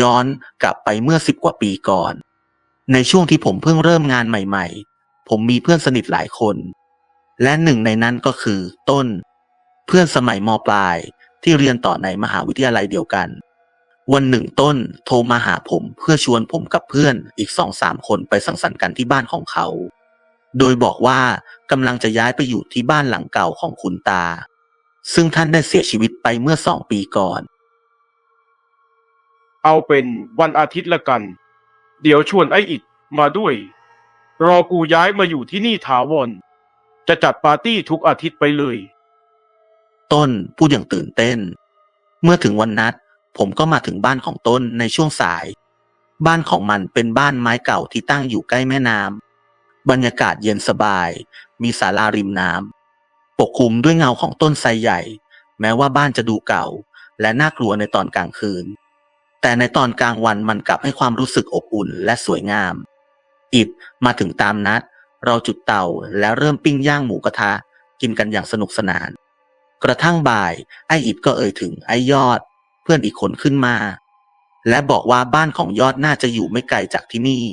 ย้อนกลับไปเมื่อสิบกว่าปีก่อน ในช่วงที่ผมเพิ่งเริ่มงานใหม่ๆ ผมมีเพื่อนสนิทหลายคน และหนึ่งในนั้นก็คือ ต้น เพื่อนสมัยมปลายที่เรียนต่อในมหาวิทยาลัยเดียวกัน วันหนึ่งต้นโทรมาหาผมเพื่อชวนผมกับเพื่อนอีกสองสามคนไปสังสรรค์กันที่บ้านของเขา โดยบอกว่ากำลังจะย้ายไปอยู่ที่บ้านหลังเก่าของคุณตา ซึ่งท่านได้เสียชีวิตไปเมื่อสองปีก่อน เอาเป็นวันอาทิตย์ละกัน เดี๋ยวชวนไอ้อิดมาด้วย รอกูย้ายมาอยู่ที่นี่ถาวร จะจัดปาร์ตี้ทุกอาทิตย์ไปเลย ต้นพูดอย่างตื่นเต้น เมื่อถึงวันนัด ผมก็มาถึงบ้านของต้นในช่วงสาย บ้านของมันเป็นบ้านไม้เก่าที่ตั้งอยู่ใกล้แม่น้ำบรรยากาศเย็นสบาย มีศาลาริมน้ำปกคลุมด้วยเงาของต้นไทรใหญ่ แม้ว่าบ้านจะดูเก่า และน่ากลัวในตอนกลางคืน แต่ในตอนกลางวันมันกลับให้ความรู้สึกอบอุ่นและสวยงาม อิดมาถึงตามนัด เราจุดเตาแล้วเริ่มปิ้งย่างหมูกระทะ กินกันอย่างสนุกสนาน กระทั่งบ่าย ไอ้อิดก็เอ่ยถึงไอ้ยอด เพื่อนอีกคนขึ้นมา และบอกว่าบ้านของยอดน่าจะอยู่ไม่ไกลจากที่นี่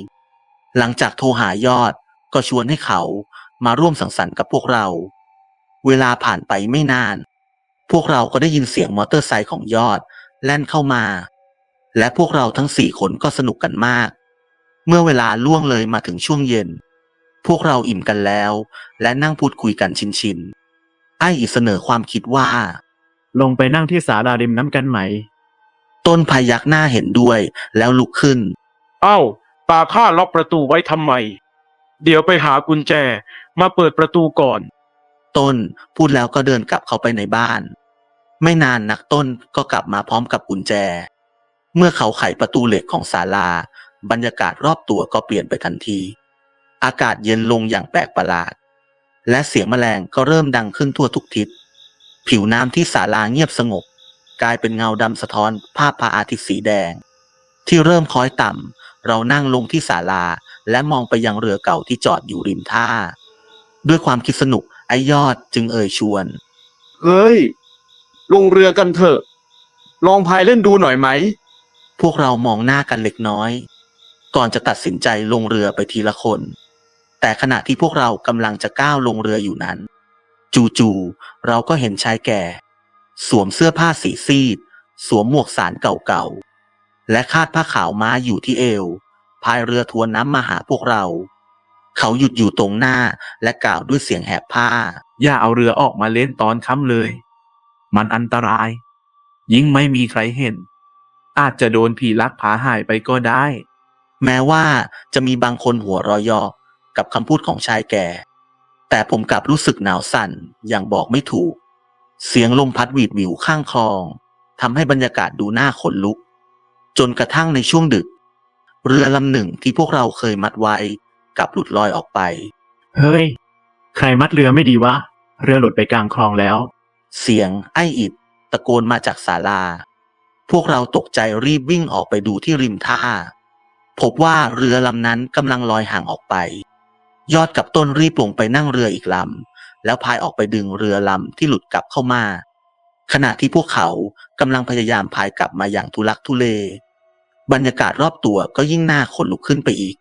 หลังจากโทรหายอดก็ชวนให้เขามาร่วมสังสรรค์กับพวกเรา เวลาผ่านไปไม่นาน พวกเราก็ได้ยินเสียงมอเตอร์ไซค์ของยอด แล่นเข้ามา และพวกเราทั้งสี่คนก็สนุกกันมาก เมื่อเวลาล่วงเลยมาถึงช่วงเย็น พวกเราอิ่มกันแล้ว และนั่งพูดคุยกันชินๆไอ้อิดเสนอความคิดว่า ลงไปนั่งที่ศาลาริมน้ำกันไหม ต้นพายักหน้าเห็นด้วยแล้วลุกขึ้น เอ้า ตาข้าล็อกประตูไว้ทำไม เดี๋ยวไปหากุญแจ มาเปิดประตูก่อน ต้นพูดแล้วก็เดินกลับเข้าไปในบ้าน ไม่นานนักต้นก็กลับมาพร้อมกับกุญแจ เมื่อเขาไขประตูเหล็กของศาลา บรรยากาศรอบตัวก็เปลี่ยนไปทันที อากาศเย็นลงอย่างแปลกประหลาด และเสียงแมลงก็เริ่มดังขึ้นทั่วทุกทิศ ผิวน้ำที่ศาลาเงียบสงบ กลายเป็นเงาดำสะท้อนภาพพระอาทิตย์สีแดง ที่เริ่มคล้อยต่ำเรานั่งลงที่ศาลาและมองไปยังเรือเก่าที่จอดอยู่ริมท่า ด้วยความคิดสนุกไอยอดจึงเอ่ยชวน เฮ้ย ลงเรือกันเถอะ ลองพายเล่นดูหน่อยไหม พวกเรามองหน้ากันเล็กน้อย ก่อนจะตัดสินใจลงเรือไปทีละคน แต่ขณะที่พวกเรากำลังจะก้าวลงเรืออยู่นั้น จู่ๆเราก็เห็นชายแก่ สวมเสื้อผ้าสีซีด สวมหมวกสารเก่าๆ และคาดผ้าขาวม้าอยู่ที่เอวพายเรือทวนน้ำมาหาพวกเรา เขาหยุดอยู่ตรงหน้าและกล่าวด้วยเสียงแหบผ้า อย่าเอาเรือออกมาเล่นตอนค่ำเลย มันอันตราย ยิ่งไม่มีใครเห็น อาจจะโดนผีลักพาหายไปก็ได้ แม้ว่าจะมีบางคนหัวเรอยอกับคำพูดของชายแก่ แต่ผมกลับรู้สึกหนาวสั่นอย่างบอกไม่ถูก เสียงลมพัดหวีดหวิวข้างคลองทำให้บรรยากาศดูน่าขนลุก จนกระทั่งในช่วงดึก เรือลำหนึ่งที่พวกเราเคยมัดไว้กลับหลุดลอยออกไป เฮ้ย ใครมัดเรือไม่ดีวะ เรือหลุดไปกลางคลองแล้ว เสียงไอ้อิดตะโกนมาจากศาลา พวกเราตกใจรีบวิ่งออกไปดูที่ริมท่า พบว่าเรือลำนั้นกำลังลอยห่างออกไป ยอดกับต้นรีบลงไปนั่งเรืออีกลำแล้วพายออกไปดึงเรือลำที่หลุดกลับเข้ามา ขณะที่พวกเขากำลังพยายามพายกลับมาอย่างทุลักทุเล บรรยากาศรอบตัวก็ยิ่งน่าขนลุกขึ้นไปอีก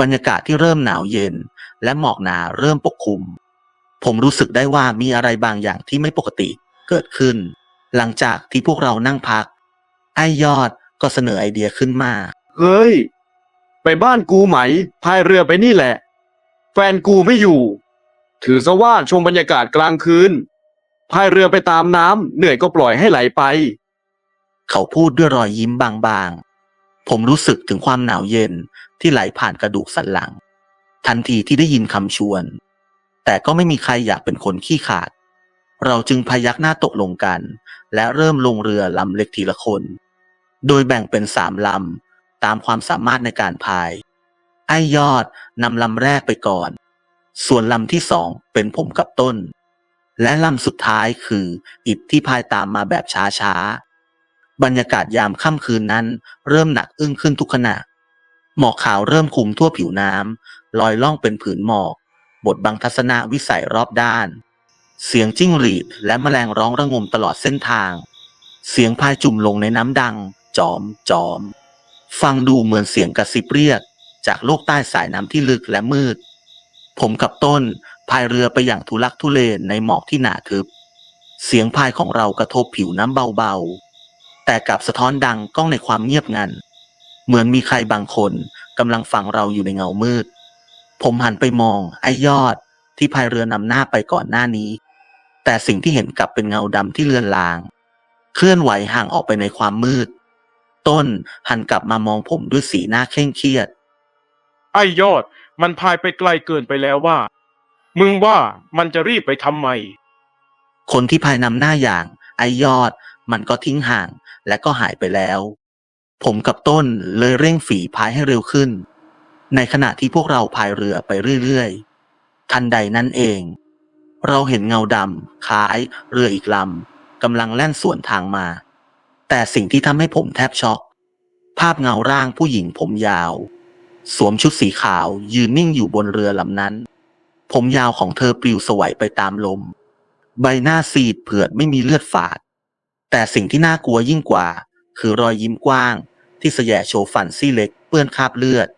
บรรยากาศที่เริ่มหนาวเย็น และหมอกหนาเริ่มปกคลุม ผมรู้สึกได้ว่ามีอะไรบางอย่างที่ไม่ปกติเกิดขึ้น หลังจากที่พวกเรานั่งพัก ไอ้ยอดก็เสนอไอเดียขึ้นมา เฮ้ย ไปบ้านกูไหม พายเรือไปนี่แหละ แฟนกูไม่อยู่ ถือซะว่าชมบรรยากาศกลางคืน พายเรือไปตามน้ำเหนื่อยก็ปล่อยให้ไหลไป เขาพูดด้วยรอยยิ้มบางๆ ผมรู้สึกถึงความหนาวเย็นที่ไหลผ่านกระดูกสันหลัง ทันทีที่ได้ยินคำชวน แต่ก็ไม่มีใครอยากเป็นคนขี้ขลาด เราจึงพยักหน้าตกลงกัน และเริ่มลงเรือลำเล็กทีละคน โดยแบ่งเป็นสามลำ ตามความสามารถในการพาย ไอ้ยอดนำลำแรกไปก่อน ส่วนลำที่สองเป็นผมกับต้น และลำสุดท้ายคืออิบที่พายตามมาแบบช้าๆ บรรยากาศยามค่ำคืนนั้นเริ่มหนักอึ้งขึ้นทุกขณะ หมอกขาวเริ่มคลุมทั่วผิวน้ำลอยล่องเป็นผืนหมอกบดบังทัศนวิสัยรอบด้าน เสียงจิ้งหรีดและแมลงร้องระงมตลอดเส้นทาง เสียงพายจุ่มลงในน้ำดัง จอมจอม ฟังดูเหมือนเสียงกระซิบเรียก จากโลกใต้สายน้ำที่ลึกและมืด ผมกับต้นพายเรือไปอย่างทุลักทุเลในหมอกที่หนาทึบ เสียงพายของเรากระทบผิวน้ำเบาๆ แต่กลับสะท้อนดังก้องในความเงียบงัน เหมือนมีใครบางคนกำลังฟังเราอยู่ในเงามืด ผมหันไปมองไอ้ยอดที่พายเรือนำหน้าไปก่อนหน้านี้ แต่สิ่งที่เห็นกลับเป็นเงาดำที่เลือนลาง เคลื่อนไหวห่างออกไปในความมืด ต้น หันกลับมามองผมด้วยสีหน้าเคร่งเครียด ไอ้ยอด มันพายไปไกลเกินไปแล้วว่า มึงว่ามันจะรีบไปทำไม คนที่พายนำหน้าอย่าง ไอยอด มันก็ทิ้งห่างและก็หายไปแล้ว ผมกับต้นเลยเร่งฝีพายให้เร็วขึ้น ในขณะที่พวกเราพายเรือไปเรื่อยๆ ทันใดนั้นเอง เราเห็นเงาดำคล้ายเรืออีกลำกำลังแล่นสวนทางมา แต่สิ่งที่ทำให้ผมแทบช็อก ภาพเงาร่างผู้หญิงผมยาว สวมชุดสีขาวยืนนิ่งอยู่บนเรือลำนั้น ผมยาวของเธอปลิวสวัยไปตามลม ใบหน้าซีดเผือดไม่มีเลือดฝาด แต่สิ่งที่น่ากลัวยิ่งกว่า คือรอยยิ้มกว้าง ที่แสยะโชว์ฟันซี่เล็กเปื้อนคราบเลือด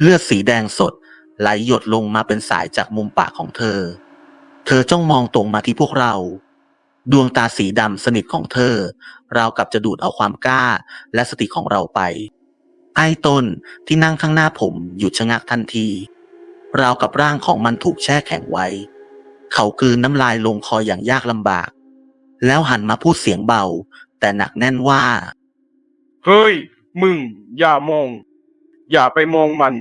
เลือดสีแดงสดไหลหยดลงมาเป็นสายจากมุมปากของเธอ เธอจ้องมองตรงมาที่พวกเรา ดวงตาสีดำสนิทของเธอ ราวกับจะดูดเอาความกล้าและสติของเราไป ไอ้ต้นที่นั่งข้างหน้าผมหยุดชะงักทันที ราวกับร่างของมันถูกแช่แข็งไว้ เขากลืนน้ำลายลงคออย่างยากลำบาก แล้วหันมาพูดเสียงเบา แต่หนักแน่นว่า เฮ้ย มึง อย่ามอง อย่าไปมองมัน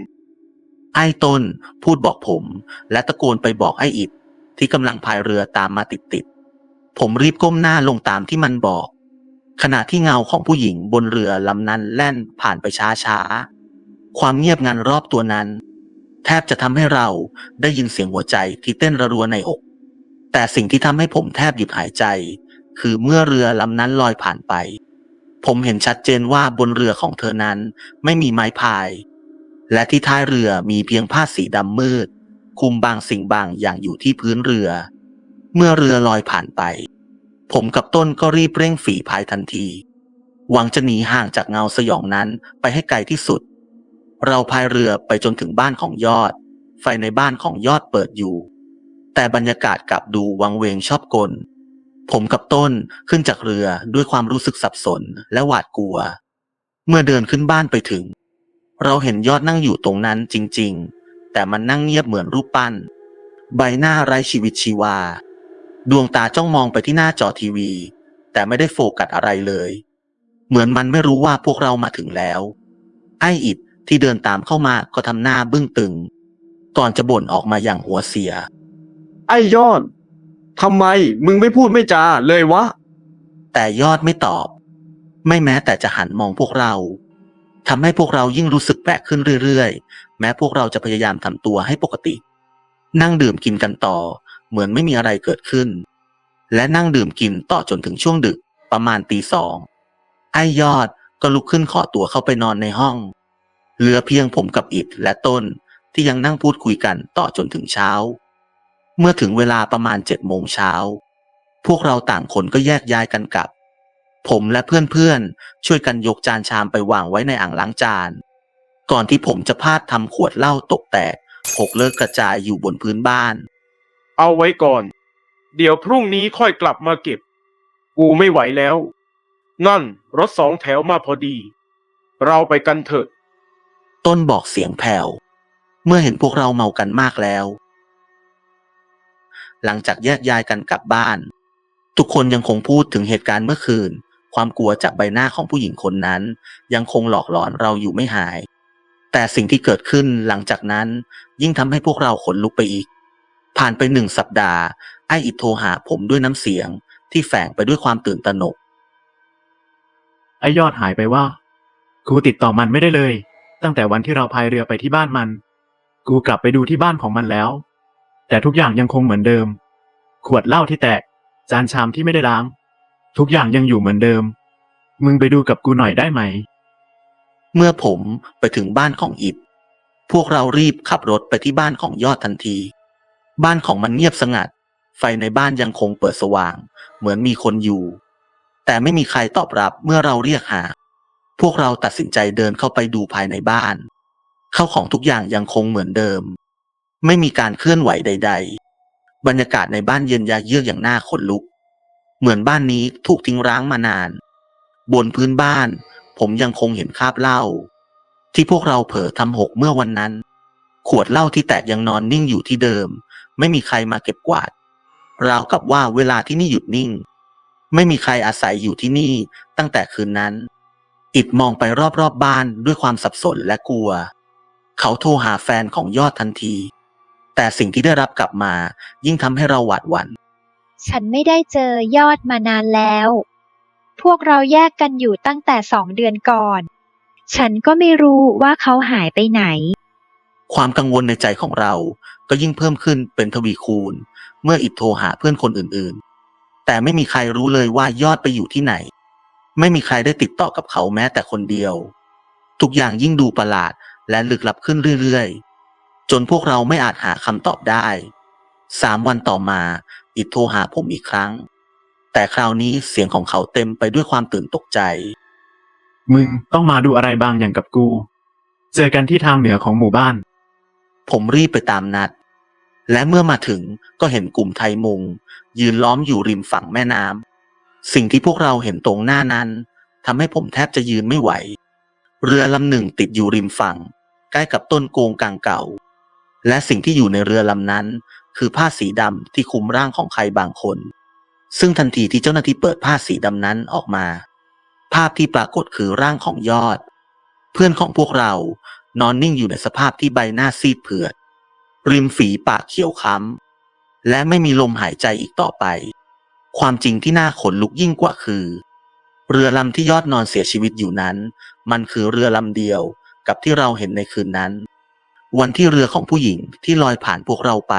ไอ้ต้นพูดบอกผม และตะโกนไปบอกไอ้อิดที่กำลังพายเรือตามมาติดๆ ผมรีบก้มหน้าลงตามที่มันบอก ขณะที่เงาของผู้หญิงบนเรือลำนั้นแล่นผ่านไปช้าๆ ความเงียบงันรอบตัวนั้น แทบจะทำให้เราได้ยินเสียงหัวใจที่เต้นระรัวในอก แต่สิ่งที่ทำให้ผมแทบหยุดหายใจ คือเมื่อเรือลำนั้นลอยผ่านไป ผมเห็นชัดเจนว่าบนเรือของเธอนั้นไม่มีไม้พาย และที่ท้ายเรือมีเพียงผ้าสีดำมืด คุมบางสิ่งบางอย่างอยู่ที่พื้นเรือ เมื่อเรือลอยผ่านไป ผมกับต้นก็รีบเร่งฝีพายทันที หวังจะหนีห่างจากเงาสยองนั้นไปให้ไกลที่สุด เราพายเรือไปจนถึงบ้านของยอด ไฟในบ้านของยอดเปิดอยู่ แต่บรรยากาศกลับดูวังเวงชอบกล ผมกับต้นขึ้นจากเรือด้วยความรู้สึกสับสนและหวาดกลัว เมื่อเดินขึ้นบ้านไปถึง เราเห็นยอดนั่งอยู่ตรงนั้นจริง ๆ แต่มันนั่งเงียบเหมือนรูปปั้น ใบหน้าไร้ชีวิตชีวา ดวงตาจ้องมองไปที่หน้าจอทีวี แต่ไม่ได้โฟกัสอะไรเลย เหมือนมันไม่รู้ว่าพวกเรามาถึงแล้ว ไอ้อิดที่เดินตามเข้ามาก็ทำหน้าบึ้งตึง ก่อนจะบ่นออกมาอย่างหัวเสีย ไอ้ยอดทำไมมึงไม่พูดไม่จาเลยวะ แต่ยอดไม่ตอบ ไม่แม้แต่จะหันมองพวกเราทำให้พวกเรายิ่งรู้สึกแปลกขึ้นเรื่อยๆ แม้พวกเราจะพยายามทำตัวให้ปกติ นั่งดื่มกินกันต่อ เหมือนไม่มีอะไรเกิดขึ้น และนั่งดื่มกินต่อจนถึงช่วงดึกประมาณตีสองไอยอดก็ลุกขึ้นขอตัวเข้าไปนอนในห้อง เหลือเพียงผมกับอิดและต้นที่ยังนั่งพูดคุยกันต่อจนถึงเช้า เมื่อถึงเวลาประมาณเจ็ดโมงเช้า พวกเราต่างคนก็แยกย้ายกันกลับ ผมและเพื่อนๆช่วยกันยกจานชามไปวางไว้ในอ่างล้างจาน ก่อนที่ผมจะพลาดทำขวดเหล้าตกแตกหกเลิกกระจายอยู่บนพื้นบ้าน เอาไว้ก่อน เดี๋ยวพรุ่งนี้ค่อยกลับมาเก็บ กูไม่ไหวแล้ว นั่นรถสองแถวมาพอดี เราไปกันเถอะ ต้นบอกเสียงแผ่ว เมื่อเห็นพวกเราเมากันมากแล้ว หลังจากแยกย้ายกันกลับบ้าน ทุกคนยังคงพูดถึงเหตุการณ์เมื่อคืน ความกลัวจากใบหน้าของผู้หญิงคนนั้น ยังคงหลอกหลอนเราอยู่ไม่หาย แต่สิ่งที่เกิดขึ้นหลังจากนั้นยิ่งทำให้พวกเราขนลุกไปอีก ผ่านไปหนึ่งสัปดาห์ ไอ้อิดโทรหาผมด้วยน้ำเสียง ที่แฝงไปด้วยความตื่นตระหนก ไอ้ยอดหายไปว่า กูติดต่อมันไม่ได้เลย ตั้งแต่วันที่เราพายเรือไปที่บ้านมัน กูกลับไปดูที่บ้านของมันแล้ว แต่ทุกอย่างยังคงเหมือนเดิม ขวดเหล้าที่แตก จานชามที่ไม่ได้ล้าง ทุกอย่างยังอยู่เหมือนเดิม มึงไปดูกับกูหน่อยได้ไหม เมื่อผมไปถึงบ้านของอิดพวกเรารีบขับรถไปที่บ้านของยอดทันที บ้านของมันเงียบสงัด ไฟในบ้านยังคงเปิดสว่าง เหมือนมีคนอยู่ แต่ไม่มีใครตอบรับเมื่อเราเรียกหา พวกเราตัดสินใจเดินเข้าไปดูภายในบ้าน เข้าของทุกอย่างยังคงเหมือนเดิม ไม่มีการเคลื่อนไหวใด ๆ บรรยากาศในบ้านเย็นยาเยือกอย่างน่าขนลุก เหมือนบ้านนี้ถูกทิ้งร้างมานาน บนพื้นบ้าน ผมยังคงเห็นคราบเหล้าที่พวกเราเผลอทำหกเมื่อวันนั้น ขวดเหล้าที่แตกยังนอนนิ่งอยู่ที่เดิม ไม่มีใครมาเก็บกวาดราวกับว่าเวลาที่นี่หยุดนิ่ง ไม่มีใครอาศัยอยู่ที่นี่ตั้งแต่คืนนั้น อิดมองไปรอบๆบบ้านด้วยความสับสนและกลัว เขาโทรหาแฟนของยอดทันที แต่สิ่งที่ได้รับกลับมายิ่งทำให้เราหวาดหวั่นฉันไม่ได้เจอยอดมานานแล้ว พวกเราแยกกันอยู่ตั้งแต่สองเดือนก่อน ฉันก็ไม่รู้ว่าเขาหายไปไหน ความกังวลในใจของเราก็ยิ่งเพิ่มขึ้นเป็นทวีคูณ เมื่ออิดโทรหาเพื่อนคนอื่นๆ แต่ไม่มีใครรู้เลยว่ายอดไปอยู่ที่ไหน ไม่มีใครได้ติดต่อกับเขาแม้แต่คนเดียว ทุกอย่างยิ่งดูประหลาดและลึกลับขึ้นเรื่อยๆ จนพวกเราไม่อาจหาคำตอบได้ สามวันต่อมา อิดโทรหาผมอีกครั้ง แต่คราวนี้เสียงของเขาเต็มไปด้วยความตื่นตกใจ มึงต้องมาดูอะไรบางอย่างกับกู เจอกันที่ทางเหนือของหมู่บ้าน ผมรีบไปตามนัด และเมื่อมาถึงก็เห็นกลุ่มไทยมุง ยืนล้อมอยู่ริมฝั่งแม่น้ำสิ่งที่พวกเราเห็นตรงหน้านั้นทำให้ผมแทบจะยืนไม่ไหว เรือลำหนึ่งติดอยู่ริมฝั่ง ใกล้กับต้นโกงกลางเก่า และสิ่งที่อยู่ในเรือลำนั้น คือผ้าสีดำที่คลุมร่างของใครบางคน ซึ่งทันทีที่เจ้าหน้าที่เปิดผ้าสีดำนั้นออกมา ภาพที่ปรากฏคือร่างของยอด เพื่อนของพวกเรา นอนนิ่งอยู่ในสภาพที่ใบหน้าซีดเผือด ริมฝีปากเขียวค้ำ และไม่มีลมหายใจอีกต่อไป ความจริงที่น่าขนลุกยิ่งกว่าคือ เรือลำที่ยอดนอนเสียชีวิตอยู่นั้น มันคือเรือลำเดียวกับที่เราเห็นในคืนนั้น วันที่เรือของผู้หญิงที่ลอยผ่านพวกเราไป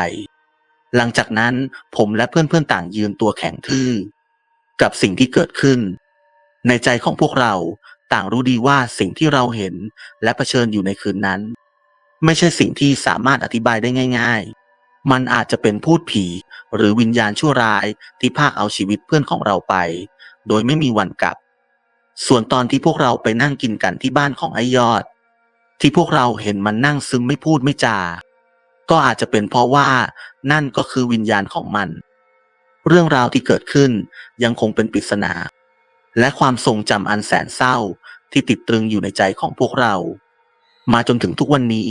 หลังจากนั้นผมและเพื่อนๆต่างยืนตัวแข็งทื่อ กับสิ่งที่เกิดขึ้น ในใจของพวกเรา ต่างรู้ดีว่าสิ่งที่เราเห็นและเผชิญอยู่ในคืนนั้น ไม่ใช่สิ่งที่สามารถอธิบายได้ง่าย ๆ มันอาจจะเป็นพูดผี หรือวิญญาณชั่วร้ายที่พากเอาชีวิตเพื่อนของเราไป โดยไม่มีวันกลับ ส่วนตอนที่พวกเราไปนั่งกินกันที่บ้านของไอ้ยอด ที่พวกเราเห็นมันนั่งซึมไม่พูดไม่จา ก็อาจจะเป็นเพราะว่านั่นก็คือวิญญาณของมัน เรื่องราวที่เกิดขึ้นยังคงเป็นปริศนา และความทรงจำอันแสนเศร้าที่ติดตรึงอยู่ในใจของพวกเรา มาจนถึงทุกวันนี้